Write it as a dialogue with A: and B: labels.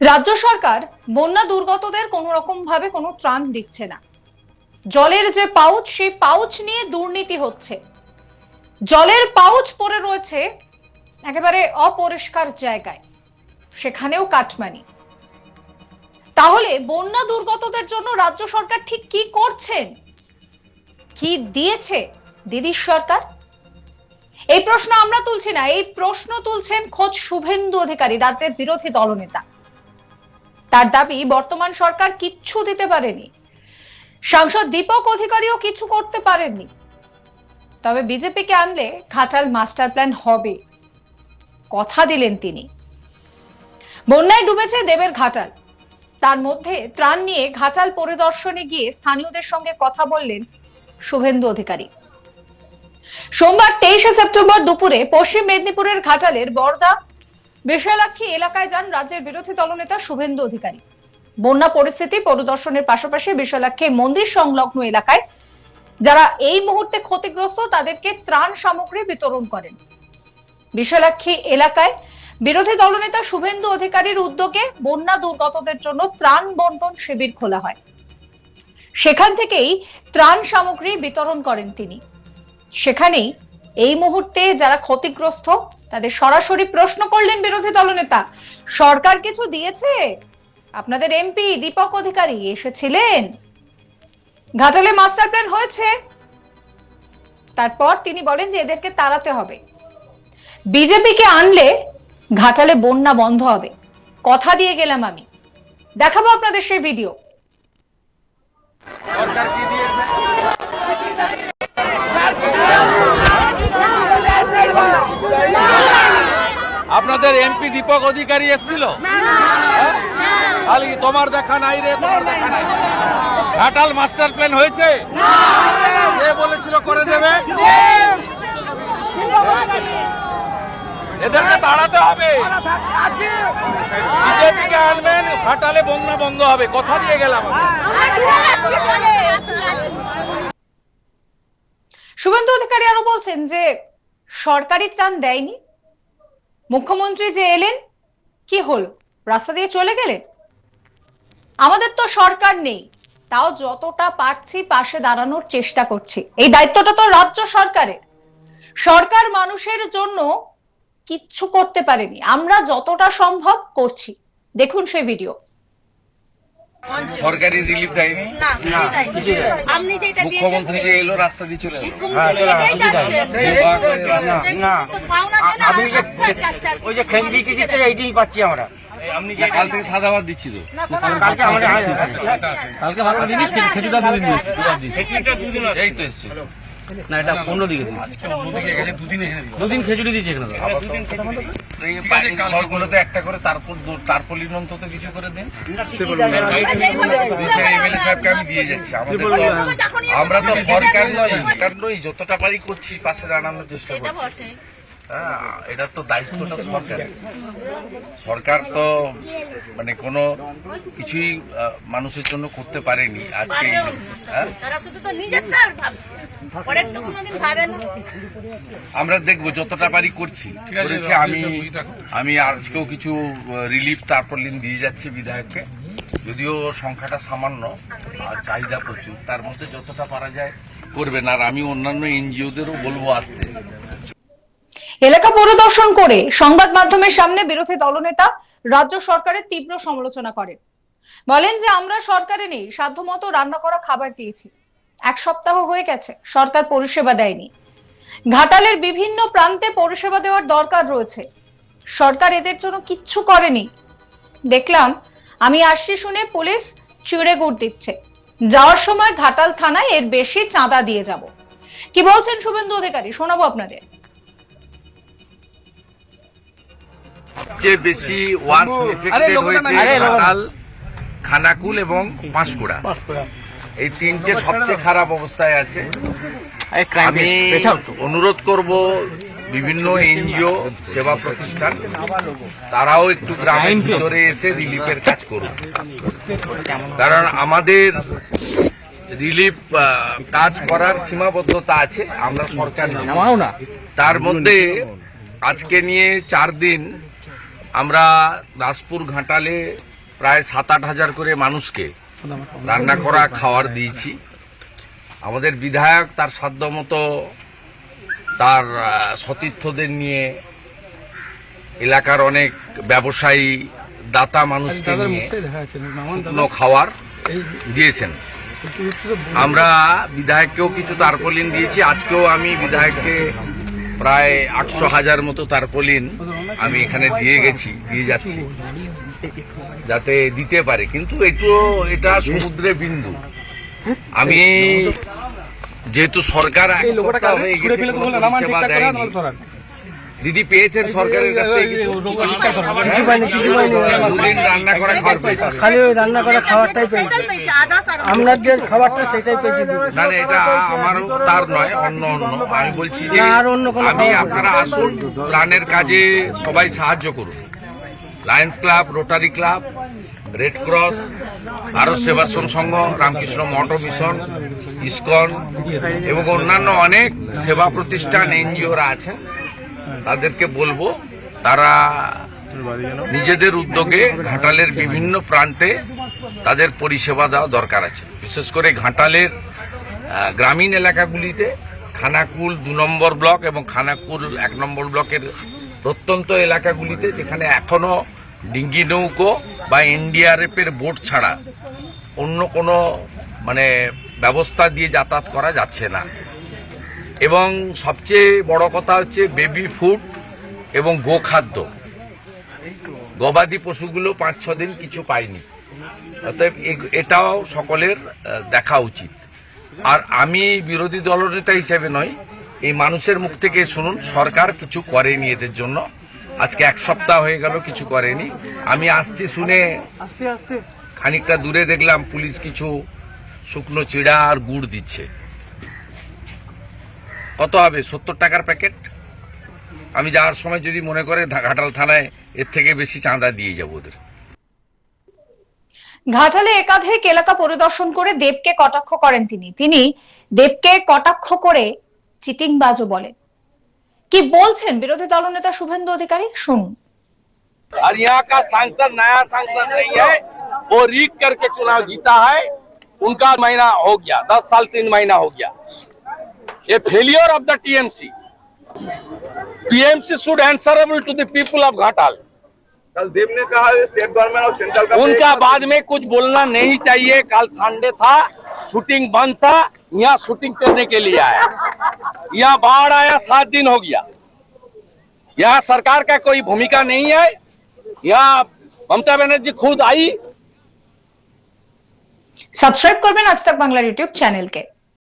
A: রাজ্য সরকার বন্যা দুর্গতদের কোনো রকম ভাবে কোনো ত্রাণ দিচ্ছে না। জলের যে পাউচ, সেই পাউচ নিয়ে দুর্নীতি হচ্ছে। জলের পাউচ পরে রয়েছে একেবারে অপরিষ্কার জায়গায়, সেখানেও কাটমানি। তাহলে বন্যা দুর্গতদের জন্য রাজ্য সরকার ঠিক কি করছেন? কি দিয়েছে দিদির সরকার? এই প্রশ্ন আমরা তুলছি না, এই প্রশ্ন তুলছেন খোঁজ শুভেন্দু অধিকারী, রাজ্যের বিরোধী দলনেতা। তার দাবি, বর্তমান সরকার কিচ্ছু দিতে পারেনি। সাংসদ দীপক অধিকারীও কিছু করতে পারেননি। তবে বিজেপিকে আনলে ঘাটাল মাস্টার প্ল্যান হবে। কথা দিলেন তিনি। বন্যায় ডুবেছে দেবের ঘাটাল। তার মধ্যে ত্রাণ নিয়ে ঘাটাল পরিদর্শনে গিয়ে স্থানীয়দের সঙ্গে কথা বললেন শুভেন্দু অধিকারী। সোমবার তেইশে সেপ্টেম্বর দুপুরে পশ্চিম মেদিনীপুরের ঘাটালের বর্দা বিশালাক্ষী এলাকায় যান রাজ্যের বিরোধী দলনেতা শুভেন্দু অধিকারী। বন্যা পরিস্থিতি পরিদর্শনের পাশাপাশি বিশালাক্ষী মন্দির সংলগ্ন এলাকায় যারা এই মুহূর্তে ক্ষতিগ্রস্ত, তাদেরকে ত্রাণ সামগ্রী বিতরণ করেন। বিশালাক্ষী এলাকায় বিরোধী দলনেতা শুভেন্দু অধিকারীর উদ্যোগে বন্যা দুর্গতদের জন্য ত্রাণ বন্টন শিবির খোলা হয়। সেখান থেকেই ত্রাণ সামগ্রী বিতরণ করেন তিনি। সেখানেই এই মুহূর্তে যারা ক্ষতিগ্রস্ত তাদের সরাসরি প্রশ্ন করলেন বিরোধী দলনেতা। সরকার কিছু দিয়েছে? আপনাদের এমপি দীপক অধিকারী এসেছিলেন। ঘাটালে মাস্টার প্ল্যান হয়েছে। তারপর তিনি বলেন যে এদেরকে তাড়াতে হবে। বিজেপিকে আনলে ঘাটালে বন্যা বন্ধ হবে। কথা দিয়ে গেলাম আমি। দেখাবো আপনাদের সেই ভিডিও
B: সরকার কি দিয়েছে আপনাদের এমপি দীপক অধিকারী এসেছিল? হ্যাঁ? তোমার দেখা নাই রে, তোমার দেখা নাই। ঘাটাল মাস্টার প্ল্যান হয়েছে? বলেছিল করে দেবে? এদেরকে তাড়াতে হবে। বিজেপিকে আনবেন, ঘাটালে বন্যা বন্ধ হবে। কথা দিয়ে গেলাম।
A: শুভেন্দু অধিকারী আরও বলছেন যে সরকারি ত্রাণ দেয়নি মুখ্যমন্ত্রী যে এলেন, কি হলো? রাস্তা দিয়ে চলে গেলেন আমাদের তো সরকার নেই, তাও যতটা পারছি পাশে দাঁড়ানোর চেষ্টা করছি। এই দায়িত্বটা তো রাজ্য সরকারের। সরকার মানুষের জন্য কিচ্ছু করতে পারেনি। আমরা যতটা সম্ভব করছি। দেখুন সেই ভিডিও।
B: সরকারি রিলিফ দেয়নি? মুখ্যমন্ত্রী যে এলো রাস্তা দিয়ে চলে গেল।
C: না আমি যে ওই যে খেলবি কি দিচ্ছে এইটাই পাচ্ছি আমরা।
B: কাল থেকে সাদা ভাত দিচ্ছি তো।
C: কালকে আমাদের
D: কালকে ভাত দিনই খেজুরটা দুদিন দিয়েছি
B: এই তো এসছে।
D: না এটা অন্য দিকে দিয়েছি। দুদিন খেজুরি দিয়েছি এখানে
B: একটা করে তারপর তারপলিন অন্তত কিছু করে দিন। এমএলএ সাহেবকে আমি দিয়ে যাচ্ছি আমরা তো সরকার নই সরকার নই যতটা পারি করছি পাশে দাঁড়ানোর চেষ্টা করছি। এটা তো দায়িত্বটা সরকার। সরকার তো মানে কোনো কিছুই মানুষের জন্য করতে পারেনি আজকে হ্যাঁ?
E: তারা শুধু তো নিজের তার ভাবছে। পরের তো কোনোদিন ভাবে না।
B: আমরা দেখব যতটা পারি করছি। করেছি আমি আমি আজকেও কিছু রিলিফ তারপলিন দিয়ে যাচ্ছি বিধায়ককে। যদিও সংখ্যাটা সামান্য আর চাহিদা প্রচুর তার মধ্যে যতটা পারা যায় করবেন। আর আমি অন্যান্য এনজিওদেরও বলব আসতে।
A: এলাকা পরিদর্শন করে সংবাদ মাধ্যমের সামনে বিরোধী দলনেতা রাজ্য সরকারের তীব্র সমালোচনা করেন। বলেন যে, আমরা সরকারে নেই, সাধ্যমতো রান্না করা খাবার দিয়েছি। এক সপ্তাহ হয়ে গেছে, সরকার পরিষেবা দেয়নি। ঘাটালের বিভিন্ন প্রান্তে পরিষেবা দেওয়ার দরকার রয়েছে। সরকার এদের জন্য কিচ্ছু করেনি। দেখলাম, আমি আসছি শুনে পুলিশ চিড়ে গুড় দিচ্ছে। যাওয়ার সময় ঘাটাল থানায় এর বেশি চাঁদা দিয়ে যাব। কি বলছেন শুভেন্দু অধিকারী? শোনাবো আপনাদের।
B: সবচেয়ে বেশি ওয়াশ এফেক্টেড হয়েছে ঘাটাল খানাকুল এবং পাঁশকুড়া। এই তিনটে সবচেয়ে খারাপ অবস্থায় আছে। আমি অনুরোধ করব বিভিন্ন এনজিও সেবা প্রতিষ্ঠান তারাও একটু গ্রামের ভিতরে এসে রিলিফের কাজ করুন। কারণ আমাদের রিলিফ কাজ করার সীমাবদ্ধতা আছে আমরা সরকার
D: না।
B: তার মধ্যে আজকে নিয়ে চার দিন আমরা দাসপুর ঘাটালে প্রায় সাত আট হাজার করে মানুষকে রান্না করা খাওয়ার দিয়েছি। আমাদের বিধায়ক তার সাধ্যমতো তার সতীর্থদের নিয়ে এলাকার অনেক ব্যবসায়ী দাতা মানুষকে নিয়ে খাওয়ার দিয়েছেন। আমরা বিধায়ককেও কিছু তারপলিন দিয়েছি। আজকেও আমি বিধায়ককে প্রায় আটশো হাজার মতো তারপলিন আমি এখানে দিয়ে গেছি, দিয়ে যাচ্ছি যাতে দিতে পারে, কিন্তু একটু এটা সমুদ্রে বিন্দু আমি যেহেতু সরকার। দিদি পেয়েছেন সরকারের কাছ থেকে কিছু? দুদিন রান্না করে খাবার পেয়েছেন।
F: খালি ওই রান্না করা খাবারটাই পেয়েছি আমরা যে খাবারটা সেটাই পেয়েছি
B: না না এটা আমারও তার নয় অন্য অন্য আমি বলছি যে
F: আর অন্য কোনো
B: আমি আপনারা আসুন প্রাণের কাজে সবাই সাহায্য করুন Lions Club Rotary Club Red Cross Bharat Sevashram Sangha Ramakrishna Math Mission ISKCON এবং অন্যান্য অনেক সেবা প্রতিষ্ঠান এনজিওরা আছেন তাদেরকে বলব, তারা নিজেদের উদ্যোগে ঘাটালের বিভিন্ন প্রান্তে তাদের পরিষেবা দেওয়া দরকার আছে। বিশেষ করে ঘাটালের গ্রামীণ এলাকাগুলিতে খানাকুল দু নম্বর ব্লক এবং খানাকুল এক নম্বর ব্লকের প্রত্যন্ত এলাকাগুলিতে যেখানে এখনও ডিঙ্গি নৌকো বা এনডিআরএফ এর বোট ছাড়া অন্য কোনো মানে ব্যবস্থা দিয়ে যাতায়াত করা যাচ্ছে না। এবং সবচেয়ে বড় কথা হচ্ছে বেবি ফুড এবং গোখাদ্য। গবাদি পশুগুলো পাঁচ ছ দিন কিছু পায়নি। অতএব এটাও সকলের দেখা উচিত। আর আমি বিরোধী দলনেতা হিসেবে নয় এই মানুষের মুখ থেকে শুনুন সরকার কিছু করেনি এদের জন্য। আজকে এক সপ্তাহ হয়ে গেল কিছু করেনি। আমি আসছি শুনে খানিকটা দূরে দেখলাম পুলিশ কিছু শুকনো চিড়া আর গুড় দিচ্ছে। কত হবে সত্তর টাকার প্যাকেট আমি যাওয়ার সময় যদি মনে করে ধা- ঘাটাল থানায় এর থেকে বেশি চাঁদা দিয়ে যাবো ওদের
A: ঘাটালে একাধিক এলাকা পরিদর্শন করে দেবকে কটাক্ষ করেন তিনি তিনি দেবকে কটাক্ষ করে চিটিংবাজও বলেন কি বলছেন বিরোধী দলনেতা শুভেন্দু অধিকারী শুনুন
B: और यहाँ का सांसद नया सांसद नहीं है वो रीक करके चुनाव जीता है उनका महीना हो गया दस साल तीन महीना हो गया ये failure of the TMC TMC should answerable to the people of Ghatal
G: कल देव ने कहा स्टेट गवर्नमेंट और सेंट्रल का
B: उनका बाद में कुछ बोलना नहीं चाहिए कल संडे था शूटिंग बंद था यहाँ शूटिंग करने के लिए आया यहाँ बाढ़ आया सात दिन हो गया यहाँ सरकार का कोई भूमिका नहीं है यहाँ ममता बनर्जी खुद आई
A: সাবস্ক্রাইব করবেন আজ তাক বাংলার ইউটিউব চ্যানেলকে